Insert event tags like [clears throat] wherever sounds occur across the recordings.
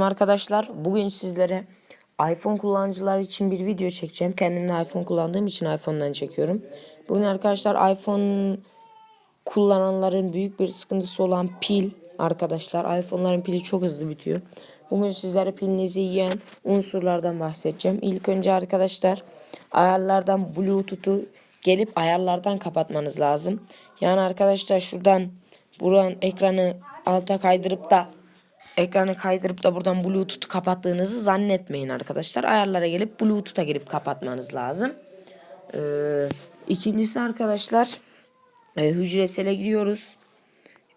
Arkadaşlar bugün sizlere iPhone kullanıcılar için bir video çekeceğim. Kendim de iPhone kullandığım için iPhone'dan çekiyorum. Bugün arkadaşlar iPhone kullananların büyük bir sıkıntısı olan pil arkadaşlar. iPhone'ların pili çok hızlı bitiyor. Bugün sizlere pilinizi yiyen unsurlardan bahsedeceğim. İlk önce arkadaşlar ayarlardan Bluetooth'u gelip ayarlardan kapatmanız lazım. Yani arkadaşlar şuradan buradan ekranı alta kaydırıp da ekranı kaydırıp da buradan Bluetooth'u kapattığınızı zannetmeyin arkadaşlar. Ayarlara gelip Bluetooth'a girip kapatmanız lazım. Ee, ikincisi arkadaşlar e, hücresele giriyoruz.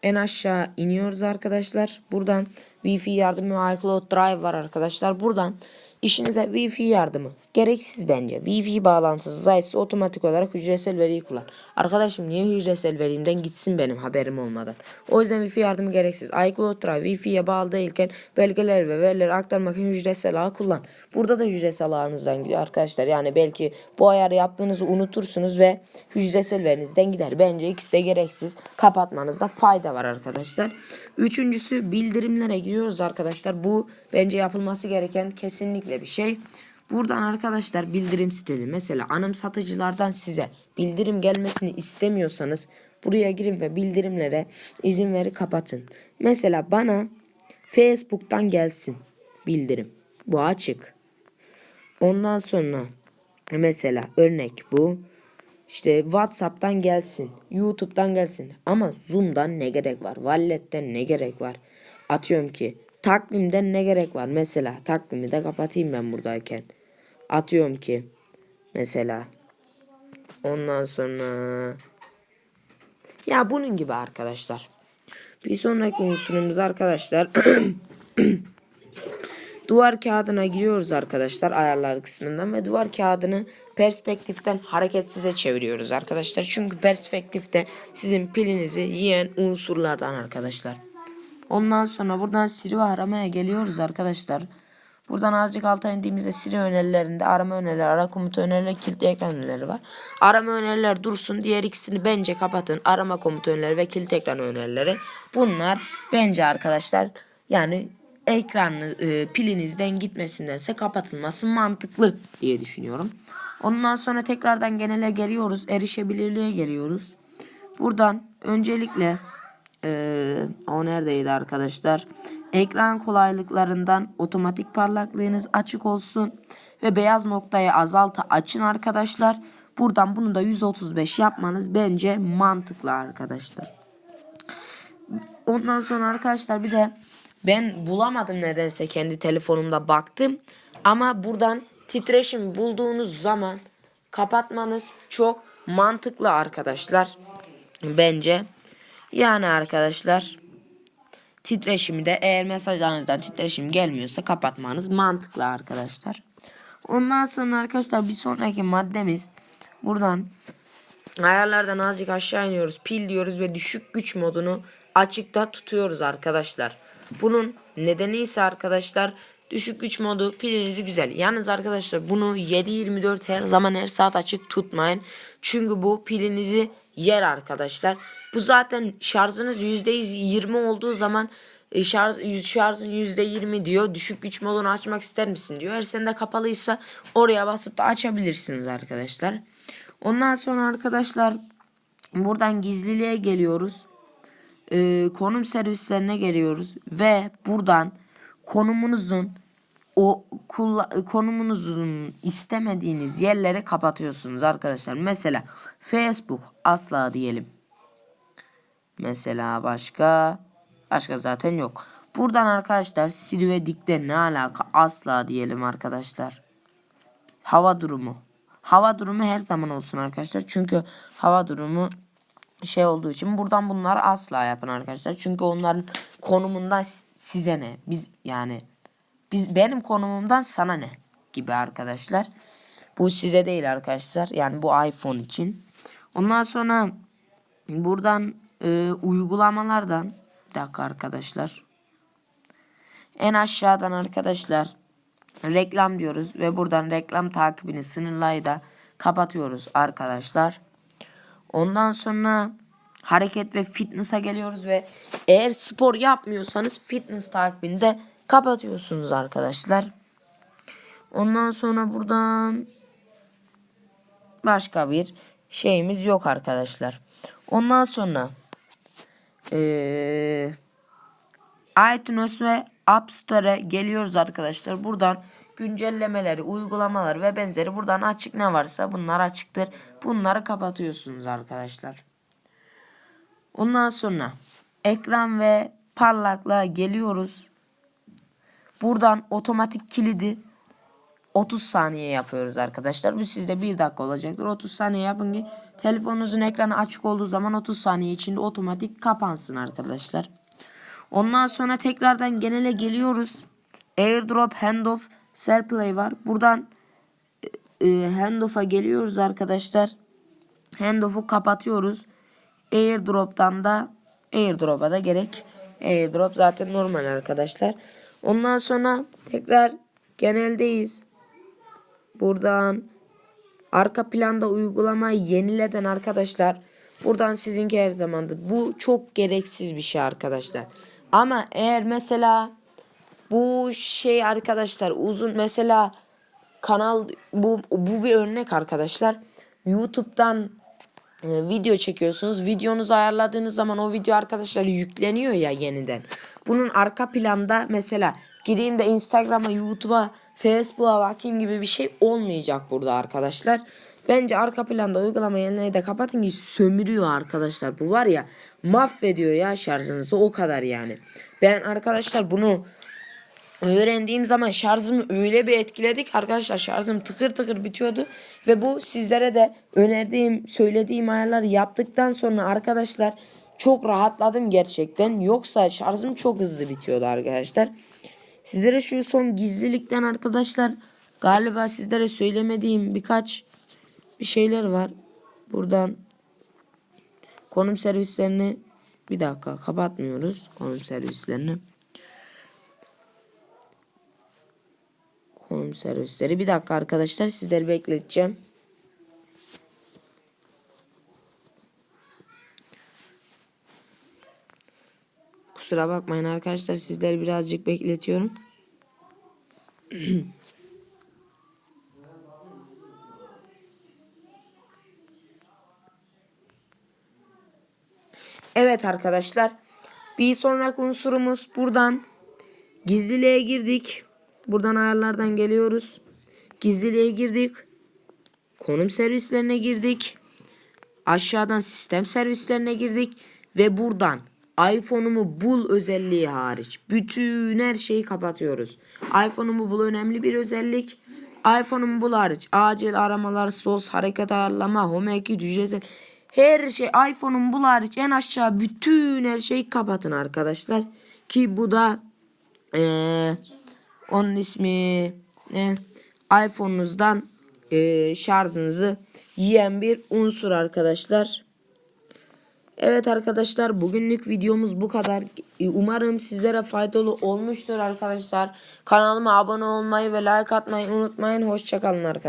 En aşağı iniyoruz arkadaşlar. Buradan Wi-Fi yardımı iCloud Drive var arkadaşlar. Buradan işinize Wi-Fi yardımı gereksiz bence. Wi-Fi bağlantısı zayıfsa otomatik olarak hücresel veriyi kullan. Arkadaşım niye hücresel verimden gitsin benim haberim olmadan. O yüzden Wi-Fi yardımı gereksiz. iCloud Drive Wi-Fi'ye bağlı değilken belgeler ve verileri aktarmak için hücresel ağ kullan. Burada da hücresel ağınızdan gidiyor arkadaşlar. Yani belki bu ayarı yaptığınızı unutursunuz ve hücresel verinizden gider. Bence ikisi de gereksiz. Kapatmanızda fayda var arkadaşlar. Üçüncüsü bildirimlere giriyoruz arkadaşlar. Bu bence yapılması gereken kesinlikle bir şey. Buradan arkadaşlar bildirim siteli mesela anım satıcılardan size bildirim gelmesini istemiyorsanız buraya girin ve bildirimlere izin veri kapatın. Mesela bana Facebook'tan gelsin bildirim. Bu açık. Ondan sonra mesela örnek bu. İşte WhatsApp'tan gelsin, YouTube'dan gelsin. Ama Zoom'dan ne gerek var? Wallet'ten ne gerek var? Atıyorum ki takvimden ne gerek var? Mesela takvimi de kapatayım ben buradayken. Atıyorum ki mesela ondan sonra ya bunun gibi arkadaşlar. Bir sonraki unsurumuz arkadaşlar [clears throat] duvar kağıdına giriyoruz arkadaşlar ayarlar kısmından ve duvar kağıdını perspektiften hareketsize çeviriyoruz arkadaşlar. Çünkü perspektifte sizin pilinizi yiyen unsurlardan arkadaşlar. Ondan sonra buradan Siri aramaya geliyoruz arkadaşlar. Buradan azıcık alta indiğimizde Siri önerilerinde arama önerileri, ara komutu önerileri, kilitli ekran önerileri var. Arama öneriler dursun. Diğer ikisini bence kapatın. Arama komutu önerileri ve kilit ekran önerileri. Bunlar bence arkadaşlar yani ekranı e, pilinizden gitmesindense kapatılması mantıklı diye düşünüyorum. Ondan sonra tekrardan genele geliyoruz. Erişebilirliğe geliyoruz. Buradan öncelikle ee, o neredeydi arkadaşlar? Ekran kolaylıklarından otomatik parlaklığınız açık olsun ve beyaz noktayı azalta açın arkadaşlar. Buradan bunu da 135 yapmanız bence mantıklı arkadaşlar. Ondan sonra arkadaşlar bir de ben bulamadım nedense kendi telefonumda baktım. Ama buradan titreşim bulduğunuz zaman kapatmanız çok mantıklı arkadaşlar. Bence. Yani arkadaşlar titreşimi de eğer mesajlarınızdan titreşim gelmiyorsa kapatmanız mantıklı arkadaşlar. Ondan sonra arkadaşlar bir sonraki maddemiz buradan ayarlardan azıcık aşağı iniyoruz. Pil diyoruz ve düşük güç modunu açıkta tutuyoruz arkadaşlar. Bunun nedeni ise arkadaşlar düşük güç modu pilinizi güzel. Yalnız arkadaşlar bunu 7-24 her zaman her saat açık tutmayın. Çünkü bu pilinizi yer arkadaşlar. Bu zaten şarjınız %20 olduğu zaman e, şarj, şarjın %20 diyor. Düşük güç modunu açmak ister misin diyor. Eğer sende kapalıysa oraya basıp da açabilirsiniz arkadaşlar. Ondan sonra arkadaşlar buradan gizliliğe geliyoruz. Ee, konum servislerine geliyoruz ve buradan konumunuzun o konumunuzun istemediğiniz yerlere kapatıyorsunuz arkadaşlar. Mesela Facebook asla diyelim. Mesela başka başka zaten yok. Buradan arkadaşlar Siri ve Dik'te ne alaka asla diyelim arkadaşlar. Hava durumu. Hava durumu her zaman olsun arkadaşlar. Çünkü hava durumu şey olduğu için buradan bunları asla yapın arkadaşlar. Çünkü onların konumundan size ne? Biz yani biz benim konumumdan sana ne gibi arkadaşlar. Bu size değil arkadaşlar. Yani bu iPhone için. Ondan sonra buradan e, uygulamalardan bir dakika arkadaşlar. En aşağıdan arkadaşlar reklam diyoruz ve buradan reklam takibini sınırlayı da kapatıyoruz arkadaşlar. Ondan sonra hareket ve fitness'a geliyoruz ve eğer spor yapmıyorsanız fitness takibini de kapatıyorsunuz arkadaşlar. Ondan sonra buradan başka bir şeyimiz yok arkadaşlar. Ondan sonra eee iTunes ve App Store'e geliyoruz arkadaşlar. Buradan güncellemeleri, uygulamalar ve benzeri buradan açık ne varsa bunlar açıktır. Bunları kapatıyorsunuz arkadaşlar. Ondan sonra ekran ve parlaklığa geliyoruz. Buradan otomatik kilidi 30 saniye yapıyoruz arkadaşlar. Bu sizde 1 dakika olacaktır. 30 saniye yapın ki telefonunuzun ekranı açık olduğu zaman 30 saniye içinde otomatik kapansın arkadaşlar. Ondan sonra tekrardan genele geliyoruz. AirDrop, Handoff, SharePlay var. Buradan e, e, Handoff'a geliyoruz arkadaşlar. Handoff'u kapatıyoruz. AirDrop'tan da AirDrop'a da gerek. AirDrop zaten normal arkadaşlar. Ondan sonra tekrar geneldeyiz. Buradan arka planda uygulamayı yenileden arkadaşlar. Buradan sizinki her zamandır. Bu çok gereksiz bir şey arkadaşlar. Ama eğer mesela bu şey arkadaşlar uzun mesela kanal bu bu bir örnek arkadaşlar. YouTube'dan video çekiyorsunuz. Videonuzu ayarladığınız zaman o video arkadaşlar yükleniyor ya yeniden. Bunun arka planda mesela gireyim de Instagram'a, YouTube'a, Facebook'a bakayım gibi bir şey olmayacak burada arkadaşlar. Bence arka planda uygulama yenileyi de kapatın ki sömürüyor arkadaşlar. Bu var ya mahvediyor ya şarjınızı o kadar yani. Ben arkadaşlar bunu öğrendiğim zaman şarjımı öyle bir etkiledik. Arkadaşlar şarjım tıkır tıkır bitiyordu. Ve bu sizlere de önerdiğim söylediğim ayarları yaptıktan sonra arkadaşlar çok rahatladım gerçekten. Yoksa şarjım çok hızlı bitiyordu arkadaşlar. Sizlere şu son gizlilikten arkadaşlar galiba sizlere söylemediğim birkaç bir şeyler var. Buradan konum servislerini bir dakika kapatmıyoruz konum servislerini konum servisleri. Bir dakika arkadaşlar sizleri bekleteceğim. Kusura bakmayın arkadaşlar sizleri birazcık bekletiyorum. [clears throat] evet arkadaşlar. Bir sonraki unsurumuz buradan gizliliğe girdik. Buradan ayarlardan geliyoruz. Gizliliğe girdik. Konum servislerine girdik. Aşağıdan sistem servislerine girdik. Ve buradan iPhone'umu bul özelliği hariç bütün her şeyi kapatıyoruz. iPhone'umu bul önemli bir özellik. iPhone'umu bul hariç acil aramalar, sos, hareket ayarlama, home key, düzeysel her şey iPhone'umu bul hariç en aşağı bütün her şeyi kapatın arkadaşlar. Ki bu da eee onun ismi ne? iPhone'unuzdan e, şarjınızı yiyen bir unsur arkadaşlar. Evet arkadaşlar bugünlük videomuz bu kadar. E, Umarım sizlere faydalı olmuştur arkadaşlar. Kanalıma abone olmayı ve like atmayı unutmayın. Hoşçakalın arkadaşlar.